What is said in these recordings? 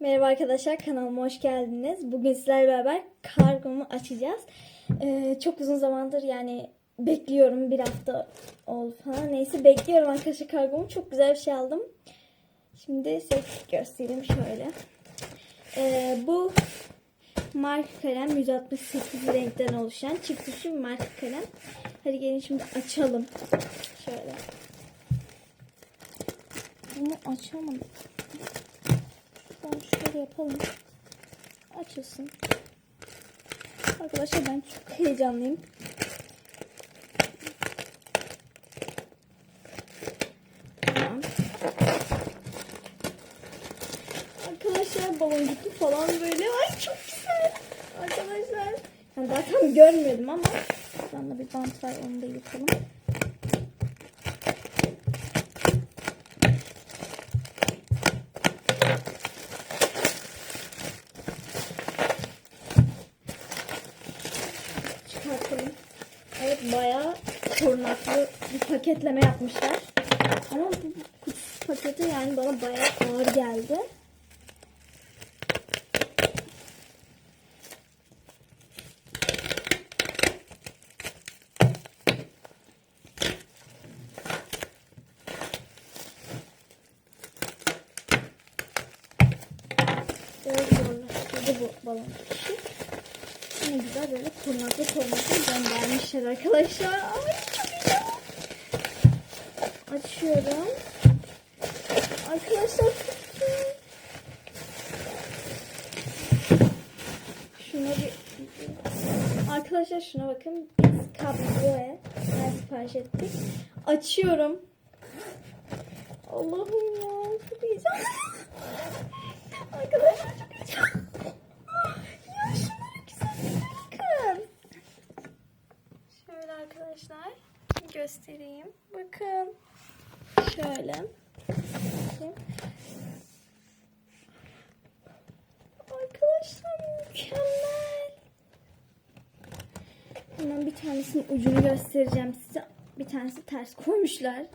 Merhaba arkadaşlar kanalıma hoş geldiniz. Bugün sizlerle beraber kargomu açacağız. Ee, çok uzun zamandır yani bekliyorum bir hafta oldu falan. Neyse bekliyorum arkadaşlar kargomu. Çok güzel bir şey aldım. Şimdi size göstereyim şöyle. Ee, bu marka kalem 168 renkten oluşan çift uçlu bir marka kalem. Hadi gelin şimdi açalım. Şöyle. Bunu açamadım. Ben şöyle yapalım. Açılsın. Arkadaşlar ben çok heyecanlıyım. Tamam. Arkadaşlar baloncuklu falan böyle. Ay çok güzel. Arkadaşlar. Daha tam görmedim ama. Şurada bir bant var onu da yıkalım. Bayağı korunaklı bir paketleme yapmışlar. Ama bu kutusu paketi yani bana bayağı ağır geldi. Biraz zorlaştırdı bu balon işi. Ne güzel böyle korunaklı korunaklı göndermişler arkadaşlar. Ay. Açıyorum. Arkadaşlar. Şuna bir... Arkadaşlar şuna bakın. Biz ben sipariş ettik. Açıyorum. Allah'ım ya çok heyecanlı. Arkadaşlar çok heyecanlı. Ya şunlara güzelliğine bakın. Şöyle arkadaşlar göstereyim. Bakın. Şöyle. Bakayım. Arkadaşlar mükemmel. Hemen bir tanesinin ucunu göstereceğim size. Bir tanesi ters koymuşlar.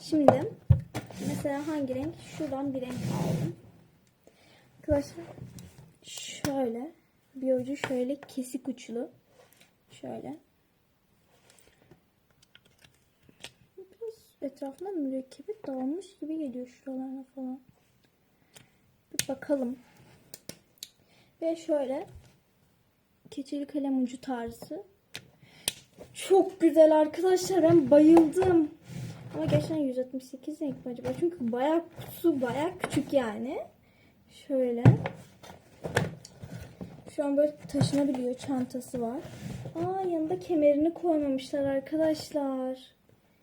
Şimdi mesela hangi renk? Şuradan bir renk aldım. Arkadaşlar şöyle bir ucu şöyle kesik uçlu. Şöyle. Etrafına mürekkebi dağılmış gibi geliyor şuralarına falan. Bir bakalım. Ve şöyle keçeli kalem ucu tarzı. Çok güzel arkadaşlar. Ben bayıldım. Ama gerçekten 168 renk mi acaba? Çünkü bayağı kutusu bayağı küçük yani. Şöyle. Şu an böyle taşınabiliyor. Çantası var. Aa yanında kemerini koymamışlar arkadaşlar.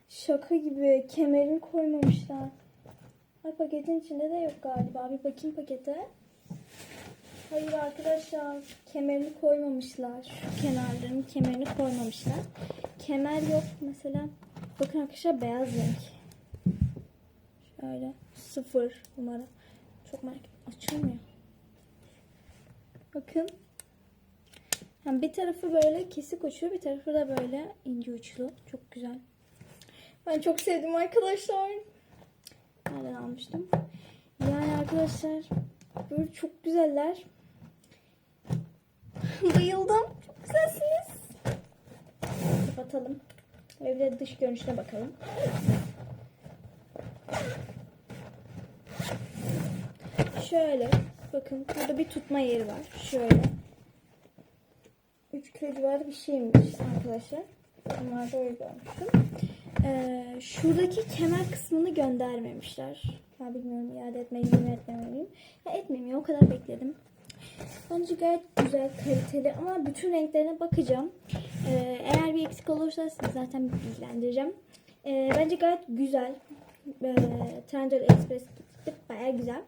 Şaka gibi. Kemerini koymamışlar. Ay paketin içinde de yok galiba. Bir bakayım pakete. Hayır arkadaşlar. Kemerini koymamışlar. Şu kenarlarının kemerini koymamışlar. Kemer yok mesela. Bakın arkadaşlar beyaz renk. Şöyle. Sıfır numara. Çok merak Açılmıyor. Bakın. Yani bir tarafı böyle kesik uçlu, bir tarafı da böyle ince uçlu. Çok güzel. Ben çok sevdim arkadaşlar. Nereden almıştım? Yani arkadaşlar böyle çok güzeller. Bayıldım. Çok güzelsiniz. Kapatalım. Ve bir de dış görünüşüne bakalım. Şöyle bakın burada bir tutma yeri var. Şöyle. 3 kilo civarı bir şeymiş arkadaşlar. Bunlarda öyle görmüştüm. Ee, şuradaki kemer kısmını göndermemişler. Ben bilmiyorum iade etmeliyim mi etmemeliyim. Ya etmeyeyim ya o kadar bekledim. Bence gayet güzel, kaliteli ama bütün renklerine bakacağım. Ee, eğer bir eksik olursa sizi zaten bilgilendireceğim. Ee, bence gayet güzel. Ee, Trendyol Express bayağı güzel.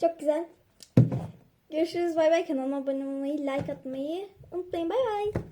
Çok güzel. Görüşürüz. Bay bay. Kanalıma abone olmayı, like atmayı unutmayın. Bay bay.